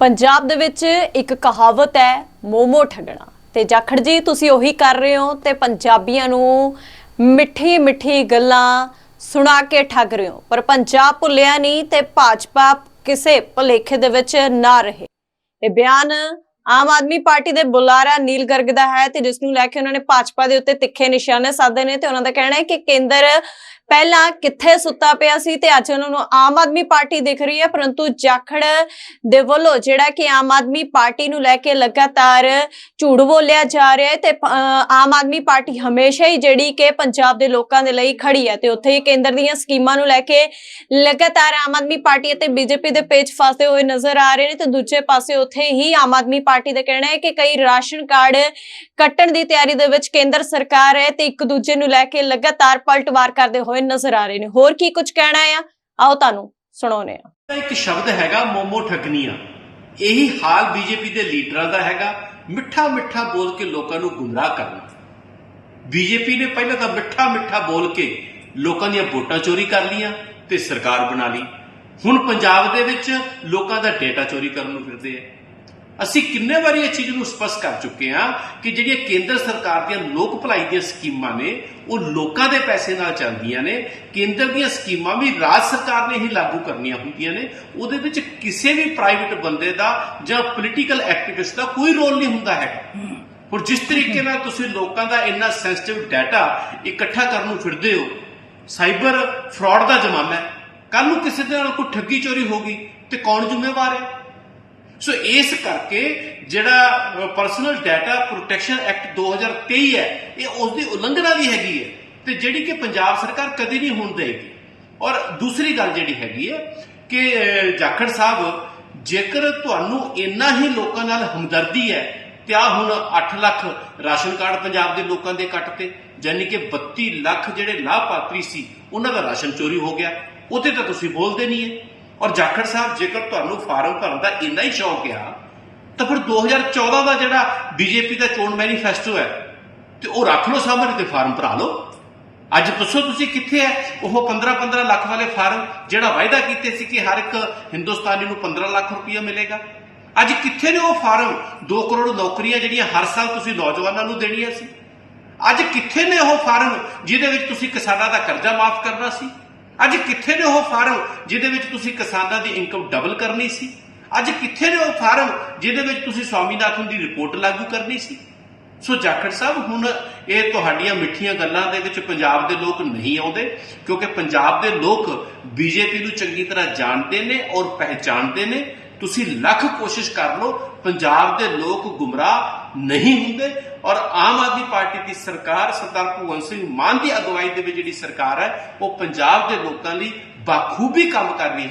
ਪੰਜਾਬ ਦੇ ਵਿੱਚ ਇੱਕ ਕਹਾਵਤ ਹੈ, ਮੋਮੋ ਠਗਣਾ ਤੇ ਜਾਖੜ ਜੀ, ਤੁਸੀਂ ਉਹੀ ਕਰ ਰਹੇ ਹੋ ਤੇ ਪੰਜਾਬੀਆਂ ਨੂੰ ਮਿੱਠੀ ਮਿੱਠੀ ਗੱਲਾਂ ਸੁਣਾ ਕੇ ਠੱਗ ਰਹੇ ਹੋ। ਪਰ ਪੰਜਾਬ ਭੁੱਲਿਆ ਨਹੀਂ ਤੇ ਭਾਜਪਾ ਕਿਸੇ ਭੁਲੇਖੇ ਦੇ ਵਿੱਚ ਨਾ ਰਹੇ। ਇਹ ਬਿਆਨ ਆਮ ਆਦਮੀ ਪਾਰਟੀ ਦੇ ਬੁਲਾਰਾ ਨੀਲ ਗਰਗ ਦਾ ਹੈ ਤੇ ਜਿਸ ਨੂੰ ਲੈ ਕੇ ਉਹਨਾਂ ਨੇ ਭਾਜਪਾ ਦੇ ਉੱਤੇ ਤਿੱਖੇ ਨਿਸ਼ਾਨੇ ਸਾਧੇ ਨੇ ਤੇ ਉਹਨਾਂ ਦਾ ਕਹਿਣਾ ਹੈ ਕਿ ਕੇਂਦਰ ਪਹਿਲਾਂ ਕਿੱਥੇ ਸੁੱਤਾ ਪਿਆ ਸੀ ਤੇ ਅੱਜ ਉਹਨਾਂ ਨੂੰ ਆਮ ਆਦਮੀ ਪਾਰਟੀ ਦਿਖ ਰਹੀ ਹੈ, ਪਰੰਤੂ ਜਾਖੜ ਦੇ ਵੱਲੋਂ ਜਿਹੜਾ ਕਿ ਆਮ ਆਦਮੀ ਪਾਰਟੀ ਨੂੰ ਲੈ ਕੇ ਲਗਾਤਾਰ ਝੂਠ ਬੋਲਿਆ ਜਾ ਰਿਹਾ ਹੈ ਤੇ ਆਮ ਆਦਮੀ ਪਾਰਟੀ ਹਮੇਸ਼ਾ ਹੀ ਜਿਹੜੀ ਕਿ ਪੰਜਾਬ ਦੇ ਲੋਕਾਂ ਦੇ ਲਈ ਖੜੀ ਹੈ ਤੇ ਉੱਥੇ ਹੀ ਕੇਂਦਰ ਦੀਆਂ ਸਕੀਮਾਂ ਨੂੰ ਲੈ ਕੇ ਲਗਾਤਾਰ ਆਮ ਆਦਮੀ ਪਾਰਟੀ ਅਤੇ ਬੀਜੇਪੀ ਦੇ ਪੇਚ ਫਸਦੇ ਹੋਏ ਨਜ਼ਰ ਆ ਰਹੇ ਨੇ ਤੇ ਦੂਜੇ ਪਾਸੇ ਉੱਥੇ ਹੀ ਆਮ ਆਦਮੀ ਪਾਰਟੀ ਦਾ ਕਹਿਣਾ ਹੈ ਕਿ ਕਈ ਰਾਸ਼ਨ ਕਾਰਡ ਕੱਟਣ ਦੀ ਤਿਆਰੀ ਦੇ ਵਿੱਚ ਕੇਂਦਰ ਸਰਕਾਰ ਹੈ ਤੇ ਇੱਕ ਦੂਜੇ ਨੂੰ ਲੈ ਕੇ ਲਗਾਤਾਰ ਪਲਟਵਾਰ ਕਰਦੇ ਹੋਏ ਨਜ਼ਰ ਆ ਰਹੇ ਨੇ। ਹੋਰ ਕੀ ਕੁਝ ਕਹਿਣਾ ਆ ਆਓ ਤੁਹਾਨੂੰ ਸੁਣਾਉਨੇ ਆ ਇੱਕ ਸ਼ਬਦ ਹੈਗਾ, ਮੋਮੋ ਠੱਗਨੀਆਂ ਇਹੀ ਹਾਲ ਬੀਜੇਪੀ ਦੇ ਲੀਡਰਾਂ ਦਾ ਹੈਗਾ, ਮਿੱਠਾ ਮਿੱਠਾ ਬੋਲ ਕੇ ਲੋਕਾਂ ਨੂੰ ਗੁੰਮਰਾਹ ਕਰਨਾ। ਬੀਜੇਪੀ ਨੇ ਪਹਿਲਾਂ ਤਾਂ ਮਿੱਠਾ ਮਿੱਠਾ ਬੋਲ ਕੇ ਲੋਕਾਂ ਦੀਆਂ ਵੋਟਾਂ ਚੋਰੀ ਕਰ ਲੀਆਂ ਤੇ ਸਰਕਾਰ ਬਣਾ ਲਈ। ਹੁਣ ਪੰਜਾਬ ਦੇ ਵਿੱਚ ਲੋਕਾਂ ਦਾ ਡੇਟਾ ਚੋਰੀ ਕਰਨ ਨੂੰ ਫਿਰਦੇ ਆ। ਅਸੀਂ ਕਿੰਨੇ ਵਾਰੀ ਇਹ ਚੀਜ਼ ਨੂੰ ਸਪਸ਼ਟ ਕਰ ਚੁੱਕੇ ਹਾਂ ਕਿ ਜਿਹੜੀਆਂ ਕੇਂਦਰ ਸਰਕਾਰ ਦੀਆਂ ਲੋਕ ਭਲਾਈ ਦੀਆਂ ਸਕੀਮਾਂ ਨੇ, ਉਹ ਲੋਕਾਂ ਦੇ ਪੈਸੇ ਨਾਲ ਚੱਲਦੀਆਂ ਨੇ, ਕੇਂਦਰ ਦੀਆਂ ਸਕੀਮਾਂ ਵੀ ਰਾਜ ਸਰਕਾਰ ਨੇ ਹੀ ਲਾਗੂ ਕਰਨੀਆਂ ਹੁੰਦੀਆਂ ਨੇ, ਉਹਦੇ ਵਿੱਚ ਕਿਸੇ ਵੀ ਪ੍ਰਾਈਵੇਟ ਬੰਦੇ ਦਾ ਜਾਂ ਪੋਲੀਟੀਕਲ ਐਕਟਿਵਿਸਟ ਦਾ ਕੋਈ ਰੋਲ ਨਹੀਂ ਹੁੰਦਾ ਹੈਗਾ। ਹੁਣ ਜਿਸ ਤਰੀਕੇ ਨਾਲ ਤੁਸੀਂ ਲੋਕਾਂ ਦਾ ਇੰਨਾ ਸੈਂਸਿਟਿਵ ਡਾਟਾ ਇਕੱਠਾ ਕਰਨ ਨੂੰ ਫਿਰਦੇ ਹੋ, ਸਾਈਬਰ ਫਰਾਡ ਦਾ ਜ਼ਮਾਨਾ ਹੈ। ਕੱਲ ਨੂੰ ਕਿਸੇ ਦੇ ਨਾਲ ਕੋਈ ਠੱਗੀ ਚੋਰੀ ਹੋ ਗਈ ਤੇ ਕੌਣ ਜ਼ਿੰਮੇਵਾਰ ਹੈ? ਸੋ ਇਸ ਕਰਕੇ ਜਿਹੜਾ ਪਰਸਨਲ ਡਾਟਾ ਪ੍ਰੋਟੈਕਸ਼ਨ ਐਕਟ 2023 ਹੈ, ਇਹ ਉਸ ਦੀ ਉਲੰਘਣਾ ਵੀ ਹੈਗੀ ਹੈ ਤੇ ਜਿਹੜੀ ਕਿ ਪੰਜਾਬ ਸਰਕਾਰ ਕਦੀ ਨਹੀਂ ਹੋਣ ਦੇਗੀ ਔਰ ਦੂਸਰੀ ਗੱਲ ਜਿਹੜੀ ਹੈਗੀ ਹੈ ਕਿ ਜਾਖੜ ਸਾਹਿਬ, ਜੇਕਰ ਤੁਹਾਨੂੰ ਇੰਨਾ ਹੀ ਲੋਕਾਂ ਨਾਲ ਹਮਦਰਦੀ ਹੈ ਤੇ ਆ ਹੁਣ 8 ਲੱਖ ਰਾਸ਼ਨ ਕਾਰਡ ਪੰਜਾਬ ਦੇ ਲੋਕਾਂ ਦੇ ਕੱਟਤੇ ਯਾਨੀ ਕਿ 32 ਲੱਖ ਜਿਹੜੇ ਲਾਭਪਾਤਰੀ ਸੀ, ਉਹਨਾਂ ਦਾ ਰਾਸ਼ਨ ਚੋਰੀ ਹੋ ਗਿਆ ਉਹਤੇ ਤਾਂ ਤੁਸੀਂ ਬੋਲਦੇ ਨਹੀਂ ਹੈ। ਔਰ ਜਾਖੜ ਸਾਹਿਬ, ਜੇਕਰ ਤੁਹਾਨੂੰ ਫਾਰਮ ਭਰਨ ਦਾ ਇੰਨਾ ਹੀ ਸ਼ੌਕ ਆ, ਤਾਂ ਫਿਰ 2014 ਦਾ ਜਿਹੜਾ ਬੀਜੇਪੀ ਦਾ ਚੋਣ ਮੈਨੀਫੈਸਟੋ ਹੈ, ਤੇ ਉਹ ਰੱਖ ਲਓ ਸਾਹਮਣੇ ਤੇ ਫਾਰਮ ਭਰਾ ਲਓ। ਅੱਜ ਦੱਸੋ ਤੁਸੀਂ ਕਿੱਥੇ ਹੈ, ਉਹ 15-15 ਲੱਖ ਵਾਲੇ ਫਾਰਮ, ਜਿਹੜਾ ਵਾਅਦਾ ਕੀਤੇ ਸੀ ਕਿ ਹਰ ਇੱਕ ਹਿੰਦੁਸਤਾਨੀ ਨੂੰ 15 ਲੱਖ ਰੁਪਇਆ ਮਿਲੇਗਾ। ਅੱਜ ਕਿੱਥੇ ਨੇ ਉਹ ਫਾਰਮ? 2 ਕਰੋੜ ਨੌਕਰੀਆਂ ਜਿਹੜੀਆਂ ਹਰ ਸਾਲ ਤੁਸੀਂ ਨੌਜਵਾਨਾਂ ਨੂੰ ਦੇਣੀਆਂ ਸੀ। ਅੱਜ ਕਿੱਥੇ ਨੇ ਉਹ ਫਾਰਮ, ਜਿਹਦੇ ਵਿੱਚ ਤੁਸੀਂ ਕਿਸਾਨਾਂ ਦਾ ਕਰਜ਼ਾ ਮਾਫ ਕਰਨਾ ਸੀ? ਅੱਜ ਕਿੱਥੇ ਨੇ ਉਹ ਫਾਰਮ ਜਿਹਦੇ ਵਿੱਚ ਤੁਸੀਂ ਕਿਸਾਨਾਂ ਦੀ ਇਨਕਮ ਡਬਲ ਕਰਨੀ ਸੀ? ਅੱਜ ਕਿੱਥੇ ਨੇ ਉਹ ਫਾਰਮ ਜਿਹਦੇ ਵਿੱਚ ਤੁਸੀਂ ਸਵਾਮੀਨਾਥਨ ਦੀ ਰਿਪੋਰਟ ਲਾਗੂ ਕਰਨੀ ਸੀ? ਸੋ ਜਾਖੜ ਸਾਹਿਬ, ਹੁਣ ਇਹ ਤੁਹਾਡੀਆਂ ਮਿੱਠੀਆਂ ਗੱਲਾਂ ਦੇ ਵਿੱਚ ਪੰਜਾਬ ਦੇ ਲੋਕ ਨਹੀਂ ਆਉਂਦੇ, ਕਿਉਂਕਿ ਪੰਜਾਬ ਦੇ ਲੋਕ ਬੀਜੇਪੀ ਨੂੰ ਚੰਗੀ ਤਰ੍ਹਾਂ ਜਾਣਦੇ ਨੇ ਔਰ ਪਹਿਚਾਣਦੇ ਨੇ। ਤੁਸੀਂ ਲੱਖ ਕੋਸ਼ਿਸ਼ ਕਰ ਲਓ, ਪੰਜਾਬ ਦੇ ਲੋਕ ਗੁੰਮਰਾਹ ਨਹੀਂ ਹੁੰਦੇ ਔਰ ਆਮ ਆਦਮੀ ਪਾਰਟੀ ਦੀ ਸਰਕਾਰ ਸਰਦਾਰ ਭਗਵੰਤ ਸਿੰਘ ਮਾਨ ਦੀ ਅਗਵਾਈ ਦੇ ਵਿੱਚ ਜਿਹੜੀ ਸਰਕਾਰ ਹੈ, ਉਹ ਪੰਜਾਬ ਦੇ ਲੋਕਾਂ ਲਈ ਬਾਖੂਬੀ ਕੰਮ ਕਰ ਰਹੀ ਹੈ।